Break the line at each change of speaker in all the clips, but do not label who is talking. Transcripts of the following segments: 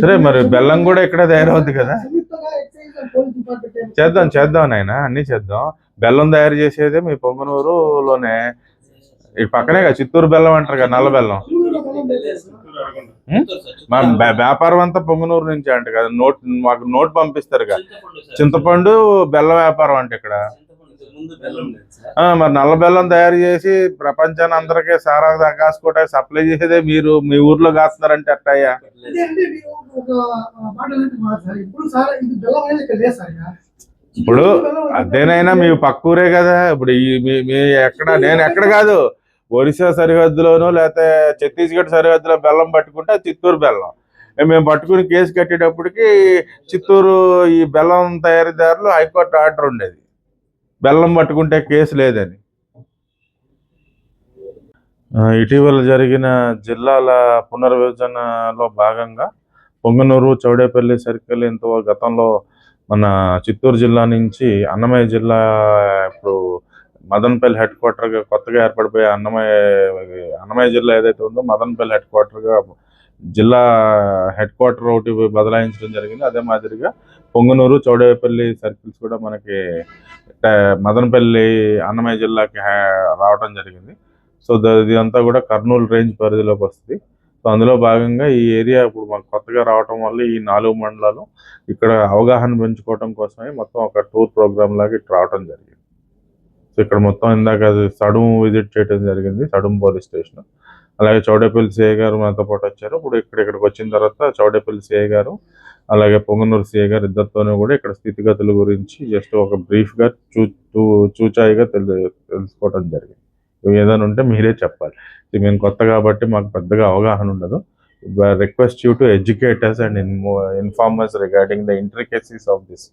సరే మరి బెల్లం కూడా ఇక్కడ తయారవుద్ది కదా? చేద్దాం చేద్దాం నాయన అన్ని చేద్దాం. బెల్లం తయారు చేసేదే మీ పొంగనూరులోనే. ఈ పక్కనే కదా చిత్తూరు బెల్లం అంటారు కదా నల్ల బెల్లం. మా వ్యాపారం అంతా పొంగనూరు నుంచి అంట కదా నోట్ మాకు నోట్ పంపిస్తారు కదా. చింతపండు బెల్లం వ్యాపారం అంటే ఇక్కడ. మరి నల్ల బెల్లం తయారు చేసి ప్రపంచాన్ని అందరికీ సారా కాసుకోవటానికి సప్లై చేసేదే మీరు మీ ఊర్లో కాస్తున్నారంటే ఎట్టయ్యా
అదే అంటే మీరు ఒక మాట అనేది మాట సార్ ఇప్పుడు
అదేనైనా మీ పక్క ఊరే కదా. ఇప్పుడు ఈ మీ ఎక్కడ నేను ఎక్కడ కాదు. ఒరిస్సా సరిహద్దులోనో లేకపోతే ఛత్తీస్గఢ్ సరిహద్దులో బెల్లం పట్టుకుంటే చిత్తూరు బెల్లం. మేము పట్టుకుని కేసు కట్టేటప్పటికి చిత్తూరు ఈ బెల్లం తయారీదారులు హైకోర్టు ఆర్డర్ ఉండేది. బెల్లం పట్టుకుంటే కేసు లేదని. ఇటీవల జరిగిన జిల్లాల పునర్విభజనలో భాగంగా పొంగనూరు చౌడేపల్లి సర్కిల్ ఎంతో గతంలో మన చిత్తూరు జిల్లా నుంచి అన్నమయ్య జిల్లా ఇప్పుడు మదన్పల్లి హెడ్ క్వార్టర్గా కొత్తగా ఏర్పడిపోయే అన్నమయ్య అన్నమయ్య జిల్లా ఏదైతే ఉందో మదన్పల్లి హెడ్ క్వార్టర్గా జిల్లా హెడ్ క్వార్టర్ ఒకటి బదలాయించడం జరిగింది. అదే మాదిరిగా పొంగనూరు చౌడేపల్లి సర్కిల్స్ కూడా మనకి మదనపల్లి అన్నమయ్య జిల్లాకి రావడం జరిగింది. సో ద- ఇదంతా కూడా కర్నూలు రేంజ్ పరిధిలోకి వస్తుంది. సో అందులో భాగంగా ఈ ఏరియా ఇప్పుడు మాకు కొత్తగా రావటం వల్ల ఈ నాలుగు మండలాలు ఇక్కడ అవగాహన పెంచుకోవడం కోసమే మొత్తం ఒక టూర్ ప్రోగ్రామ్ లాగా ఇటు రావటం జరిగింది. సో ఇక్కడ మొత్తం ఇందాక అది సడుము విజిట్ చేయడం జరిగింది సడుము పోలీస్ స్టేషన్. అలాగే చౌడేపల్లి సిఐ గారు మనతో పాటు వచ్చారు. ఇప్పుడు ఇక్కడ ఇక్కడికి వచ్చిన తర్వాత చౌడేపల్లి సిఐ గారు అలాగే పొంగనూరు సిఐ గారు ఇద్దరితోనూ కూడా ఇక్కడ స్థితిగతుల గురించి జస్ట్ ఒక బ్రీఫ్గా చూ చూచాయిగా తెలు తెలుసుకోవడం జరిగింది. ఏదైనా ఉంటే మీరే చెప్పాలి. ఇది మేము కొత్త కాబట్టి మాకు పెద్దగా అవగాహన ఉండదు. Request you to educators and informers regarding the intricacies of this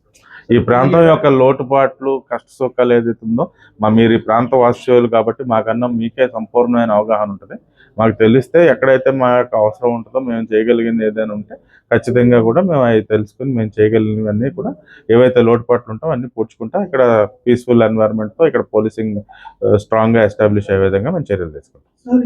ఈ ప్రాంతం యొక్క లోటుపాట్లు కష్ట సుఖాలు ఏదైతే ఉందో మా మీరు ఈ ప్రాంత వాస్తవులు కాబట్టి మాకన్నా మీకే సంపూర్ణమైన అవగాహన ఉంటుంది. మాకు తెలిస్తే ఎక్కడైతే మా యొక్క అవసరం ఉంటుందో మేము చేయగలిగింది ఏదైనా ఉంటే ఖచ్చితంగా కూడా మేము అవి తెలుసుకుని మేము చేయగలిగినవన్నీ కూడా ఏవైతే లోటుపాట్లు ఉంటాయో అన్ని పూడ్చుకుంటా ఇక్కడ పీస్ఫుల్ ఎన్వైరన్మెంట్తో ఇక్కడ పోలీసింగ్ స్ట్రాంగ్గా ఎస్టాబ్లిష్ అయ్యే విధంగా మేము చర్యలు తీసుకుంటాం.